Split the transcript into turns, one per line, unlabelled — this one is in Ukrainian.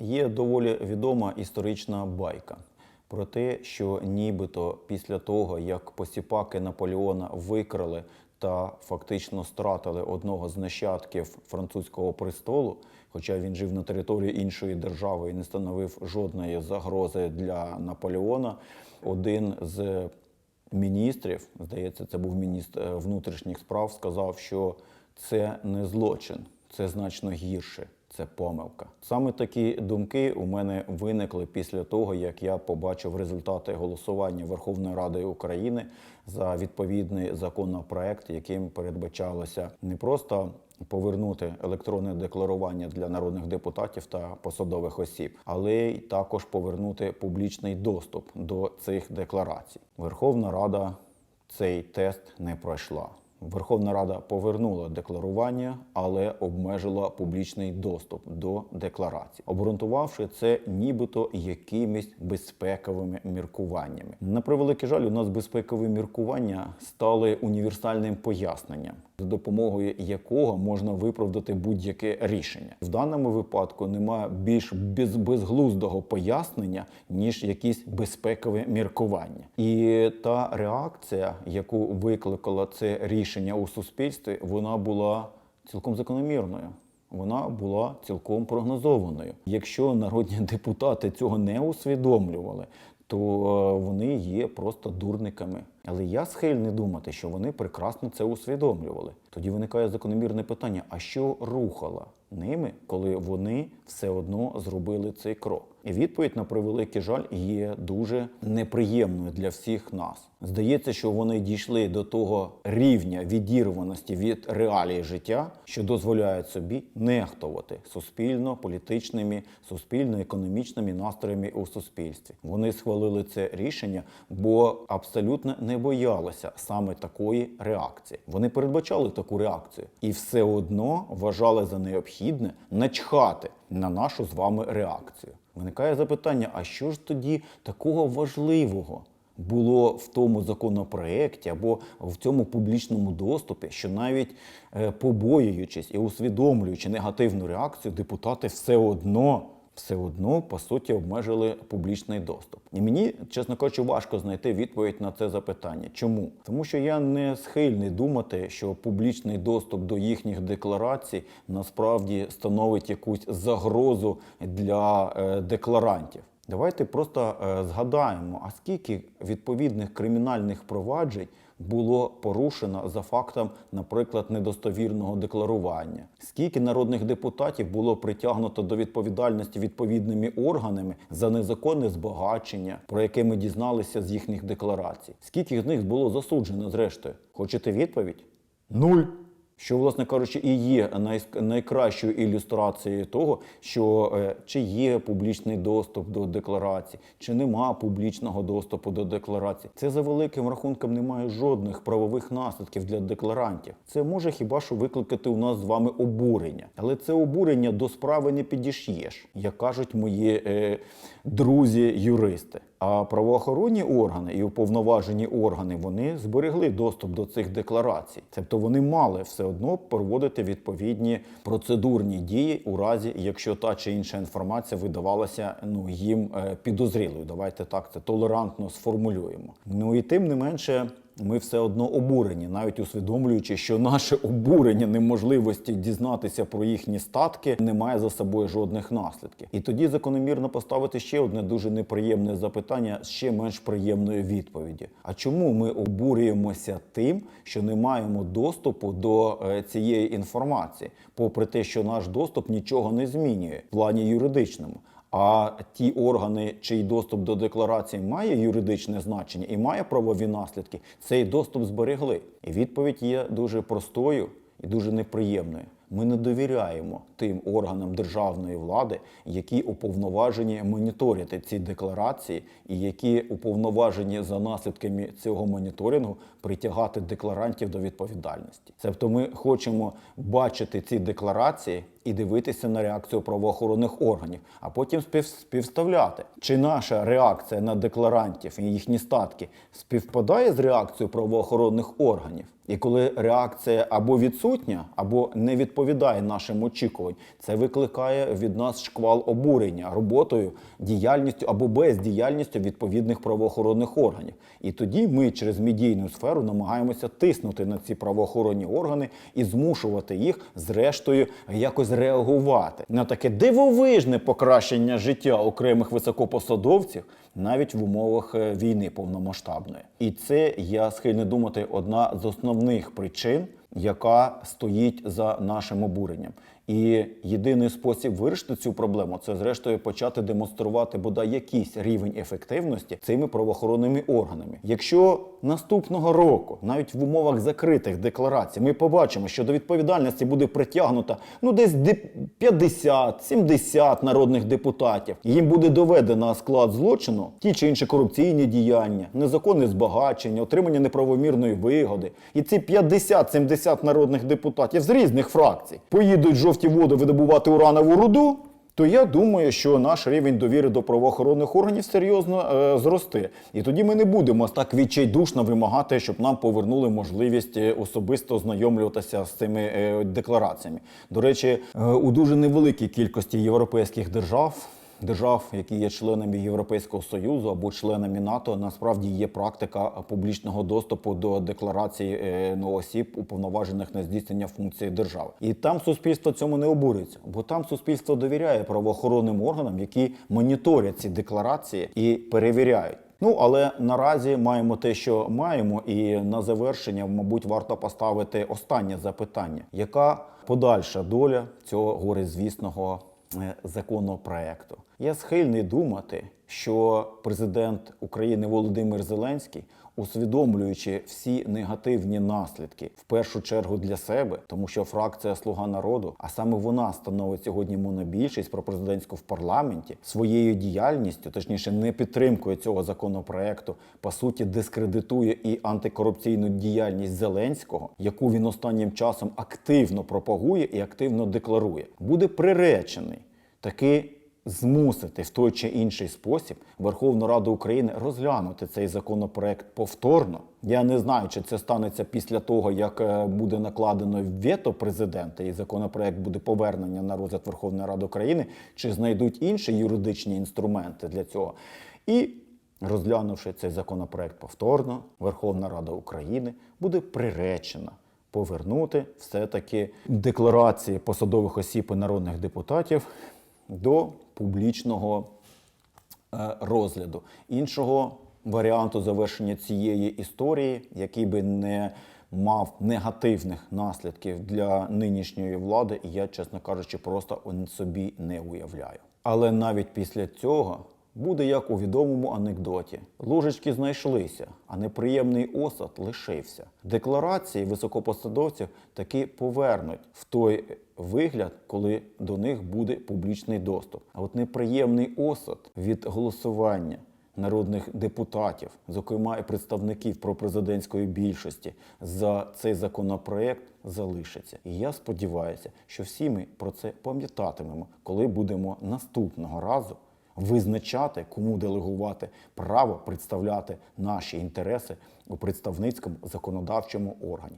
Є доволі відома історична байка про те, що нібито після того, як посіпаки Наполеона викрали та фактично стратили одного з нащадків французького престолу, хоча він жив на території іншої держави і не становив жодної загрози для Наполеона, один з міністрів, здається, це був міністр е, внутрішніх справ, сказав, що це не злочин, це значно гірше. Це помилка. Саме такі думки у мене виникли після того, як я побачив результати голосування Верховної Ради України за відповідний законопроект, яким передбачалося не просто повернути електронне декларування для народних депутатів та посадових осіб, але й також повернути публічний доступ до цих декларацій. Верховна Рада цей тест не пройшла. Верховна Рада повернула декларування, але обмежила публічний доступ до декларацій, обґрунтувавши це нібито якимись безпековими міркуваннями. На превеликий жаль, у нас безпекові міркування стали універсальним поясненням, за допомогою якого можна виправдати будь-яке рішення. В даному випадку немає більш без, безглуздого пояснення, ніж якісь безпекові міркування. І та реакція, яку викликало це рішення у суспільстві, вона була цілком закономірною. Вона була цілком прогнозованою. Якщо народні депутати цього не усвідомлювали, то е, вони є просто дурниками. Але я схильний думати, що вони прекрасно це усвідомлювали. Тоді виникає закономірне питання: а що рухало ними, коли вони все одно зробили цей крок? І відповідь на превеликий жаль є дуже неприємною для всіх нас. Здається, що вони дійшли до того рівня відірваності від реалії життя, що дозволяють собі нехтувати суспільно-політичними, суспільно-економічними настроями у суспільстві. Вони схвалили це рішення, бо абсолютно не боялися саме такої реакції. Вони передбачали таку реакцію і все одно вважали за необхідне начхати на нашу з вами реакцію. Виникає запитання: а що ж тоді такого важливого? Було в тому законопроекті або в цьому публічному доступі, що навіть е, побоюючись і усвідомлюючи негативну реакцію, депутати все одно все одно по суті обмежили публічний доступ. І мені, чесно кажучи, важко знайти відповідь на це запитання. Чому? Тому що я не схильний думати, що публічний доступ до їхніх декларацій насправді становить якусь загрозу для е, декларантів. Давайте просто е, згадаємо, а скільки відповідних кримінальних проваджень було порушено за фактом, наприклад, недостовірного декларування. Скільки народних депутатів було притягнуто до відповідальності відповідними органами за незаконне збагачення, про яке ми дізналися з їхніх декларацій? Скільки з них було засуджено зрештою? Хочете відповідь? Нуль. Що, власне кажучи, і є най- найкращою ілюстрацією того, що е, чи є публічний доступ до декларацій, чи нема публічного доступу до декларацій. Це за великим рахунком не має жодних правових наслідків для декларантів. Це може хіба що викликати у нас з вами обурення, але це обурення до справи не підіш'єш, як кажуть мої е, друзі-юристи. А правоохоронні органи і уповноважені органи вони зберегли доступ до цих декларацій. Тобто вони мали все одно проводити відповідні процедурні дії у разі, якщо та чи інша інформація видавалася ну їм е, підозрілою. Давайте так це толерантно сформулюємо. Ну і тим не менше. Ми все одно обурені, навіть усвідомлюючи, що наше обурення неможливості дізнатися про їхні статки не має за собою жодних наслідків. І тоді закономірно поставити ще одне дуже неприємне запитання з ще менш приємної відповіді. А чому ми обурюємося тим, що не маємо доступу до е, цієї інформації, попри те, що наш доступ нічого не змінює в плані юридичному? А ті органи, чий доступ до декларації має юридичне значення і має правові наслідки, цей доступ зберегли. І відповідь є дуже простою і дуже неприємною. Ми не довіряємо тим органам державної влади, які уповноважені моніторити ці декларації, і які уповноважені за наслідками цього моніторингу притягати декларантів до відповідальності. Тобто, ми хочемо бачити ці декларації і дивитися на реакцію правоохоронних органів, а потім спів, співставляти, чи наша реакція на декларантів і їхні статки співпадає з реакцією правоохоронних органів. І коли реакція або відсутня, або не відповідає нашим очікуванням, це викликає від нас шквал обурення роботою, діяльністю або бездіяльністю відповідних правоохоронних органів. І тоді ми через медійну сферу намагаємося тиснути на ці правоохоронні органи і змушувати їх, зрештою, якось на таке дивовижне покращення життя окремих високопосадовців навіть в умовах е, війни повномасштабної. І це я схильний думати одна з основних причин, яка стоїть за нашим обуренням. І єдиний спосіб вирішити цю проблему це, зрештою, почати демонструвати бодай якийсь рівень ефективності цими правоохоронними органами. Якщо наступного року, навіть в умовах закритих декларацій, ми побачимо, що до відповідальності буде притягнуто ну десь 50-70 народних депутатів, їм буде доведено склад злочину, ті чи інші корупційні діяння, незаконне збагачення, отримання неправомірної вигоди. І ці 50-70 народних депутатів з різних фракцій поїдуть в жовті води видобувати уранову руду. То я думаю, що наш рівень довіри до правоохоронних органів серйозно е, зросте. І тоді ми не будемо так відчайдушно вимагати, щоб нам повернули можливість е, особисто ознайомлюватися з цими е, деклараціями. До речі, е, у дуже невеликій кількості європейських держав. Держав, які є членами Європейського союзу або членами НАТО, насправді є практика публічного доступу до декларацій е, ну, осіб, уповноважених на здійснення функції держави. І там суспільство цьому не обурюється, бо там суспільство довіряє правоохоронним органам, які моніторять ці декларації і перевіряють. Ну але наразі маємо те, що маємо, і на завершення, мабуть, варто поставити останнє запитання: яка подальша доля цього горизвісного законопроекту? Я схильний думати, що президент України Володимир Зеленський, усвідомлюючи всі негативні наслідки, в першу чергу для себе, тому що фракція Слуга народу, а саме вона становить сьогодні монобільшість пропрезидентську в парламенті своєю діяльністю, точніше, не підтримкою цього законопроекту, по суті, дискредитує і антикорупційну діяльність Зеленського, яку він останнім часом активно пропагує і активно декларує, буде приречений таки змусити в той чи інший спосіб Верховну Раду України розглянути цей законопроект повторно. Я не знаю, чи це станеться після того, як е, буде накладено вето президента, і законопроект буде повернення на розгляд Верховної Ради України, чи знайдуть інші юридичні інструменти для цього. І розглянувши цей законопроект повторно, Верховна Рада України буде приречена повернути все-таки декларації посадових осіб і народних депутатів до публічного е, розгляду. Іншого варіанту завершення цієї історії, який би не мав негативних наслідків для нинішньої влади, я, чесно кажучи, просто собі не уявляю. Але навіть після цього буде як у відомому анекдоті: ложечки знайшлися, а неприємний осад лишився. Декларації високопосадовців таки повернуть в той вигляд, коли до них буде публічний доступ. А от неприємний осад від голосування народних депутатів, зокрема і представників пропрезидентської більшості, за цей законопроект залишиться. І я сподіваюся, що всі ми про це пам'ятатимемо, коли будемо наступного разу визначати, кому делегувати право представляти наші інтереси у представницькому законодавчому органі.